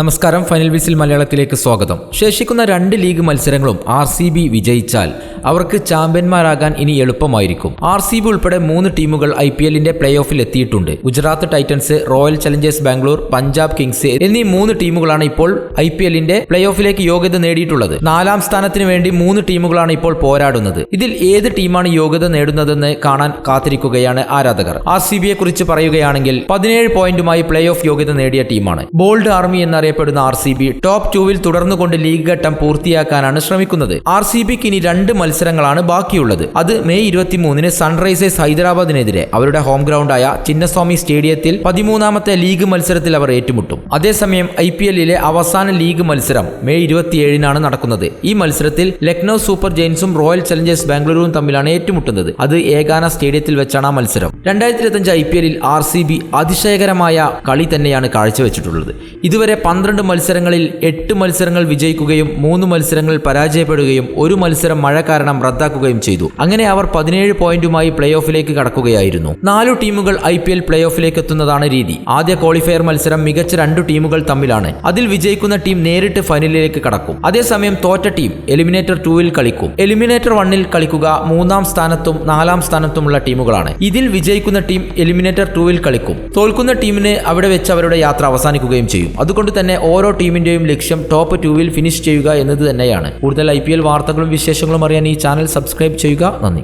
നമസ്കാരം. Final whistle മലയാളത്തിലേക്ക് സ്വാഗതം. ശേഷിക്കുന്ന രണ്ട് ലീഗ് മത്സരങ്ങളും ആർ സി ബി വിജയിച്ചാൽ അവർക്ക് ചാമ്പ്യന്മാരാകാൻ ഇനി എളുപ്പമായിരിക്കും. ആർ സി ബി ഉൾപ്പെടെ മൂന്ന് ടീമുകൾ ഐ പി എല്ലിന്റെ പ്ലേ ഓഫിൽ എത്തിയിട്ടുണ്ട്. Gujarat Titans Royal Challengers Bangalore Punjab Kings എന്നീ മൂന്ന് ടീമുകളാണ് ഇപ്പോൾ ഐ പി എല്ലിന്റെ പ്ലേ ഓഫിലേക്ക് യോഗ്യത നേടിയിട്ടുള്ളത്. നാലാം സ്ഥാനത്തിന് വേണ്ടി മൂന്ന് ടീമുകളാണ് ഇപ്പോൾ പോരാടുന്നത്. ഇതിൽ ഏത് ടീമാണ് യോഗ്യത നേടുന്നതെന്ന് കാണാൻ കാത്തിരിക്കുകയാണ് ആരാധകർ. ആർ സി ബിയെ കുറിച്ച് പറയുകയാണെങ്കിൽ പതിനേഴ് പോയിന്റുമായി പ്ലേ ഓഫ് യോഗ്യത നേടിയ ടീമാണ്. ബോൾഡ് ആർമി എന്നറിയപ്പെടുന്ന ആർ സി ബി ടോപ്പ് ടൂവിൽ തുടർന്നുകൊണ്ട് ലീഗ് ഘട്ടം പൂർത്തിയാക്കാനാണ് ശ്രമിക്കുന്നത്. ആർ സി ബിക്ക് ഇനി രണ്ട് മത്സരങ്ങളാണ് ബാക്കിയുള്ളത്. അത് മെയ് ഇരുപത്തിമൂന്നിന് സൺറൈസേഴ്സ് ഹൈദരാബാദിനെതിരെ അവരുടെ ഹോം ഗ്രൗണ്ടായ ചിന്നസ്വാമി സ്റ്റേഡിയത്തിൽ പതിമൂന്നാമത്തെ ലീഗ് മത്സരത്തിൽ അവർ ഏറ്റുമുട്ടും. അതേസമയം ഐ പി എല്ലിലെ അവസാന ലീഗ് മത്സരം മെയ് ഇരുപത്തിയേഴിനാണ് നടക്കുന്നത്. ഈ മത്സരത്തിൽ ലക്നൗ സൂപ്പർ ജെയിൻസും റോയൽ ചലഞ്ചേഴ്സ് ബാംഗ്ലൂരും തമ്മിലാണ് ഏറ്റുമുട്ടുന്നത്. അത് ഏകാന സ്റ്റേഡിയത്തിൽ വെച്ചാണ് ആ മത്സരം. രണ്ടായിരത്തി ഇരുപത്തഞ്ച് ഐ പി എല്ലിൽ ആർ സി ബി അതിശയകരമായ കളി തന്നെയാണ് കാഴ്ചവെച്ചിട്ടുള്ളത്. ഇതുവരെ പന്ത്രണ്ട് മത്സരങ്ങളിൽ എട്ട് മത്സരങ്ങൾ വിജയിക്കുകയും മൂന്ന് മത്സരങ്ങൾ പരാജയപ്പെടുകയും ഒരു മത്സരം മഴ കാരണം റദ്ദാക്കുകയും ചെയ്തു. അങ്ങനെ അവർ പതിനേഴ് പോയിന്റുമായി പ്ലേ ഓഫിലേക്ക് കടക്കുകയായിരുന്നു. നാലു ടീമുകൾ ഐ പി എൽ പ്ലേ ഓഫിലേക്ക് എത്തുന്നതാണ് രീതി. ആദ്യ ക്വാളിഫയർ മത്സരം മികച്ച രണ്ടു ടീമുകൾ തമ്മിലാണ്. അതിൽ വിജയിക്കുന്ന ടീം നേരിട്ട് ഫൈനലിലേക്ക് കടക്കും. അതേസമയം തോറ്റ ടീം എലിമിനേറ്റർ ടൂവിൽ കളിക്കും. എലിമിനേറ്റർ വണ്ണിൽ കളിക്കുക മൂന്നാം സ്ഥാനത്തും നാലാം സ്ഥാനത്തുമുള്ള ടീമുകളാണ്. ഇതിൽ വിജയിക്കുന്ന ടീം എലിമിനേറ്റർ ടൂവിൽ കളിക്കും. തോൽക്കുന്ന ടീമിന് അവിടെ വെച്ച് അവരുടെ യാത്ര അവസാനിക്കുകയും ചെയ്യും. അതുകൊണ്ട് തന്നെ ഓരോ ടീമിന്റെയും ലക്ഷ്യം ടോപ്പ് ടൂവിൽ ഫിനിഷ് ചെയ്യുക എന്നത് തന്നെയാണ്. കൂടുതൽ ഐ വാർത്തകളും വിശേഷങ്ങളും അറിയാൻ ഈ ചാനൽ സബ്സ്ക്രൈബ് ചെയ്യുക. നന്ദി.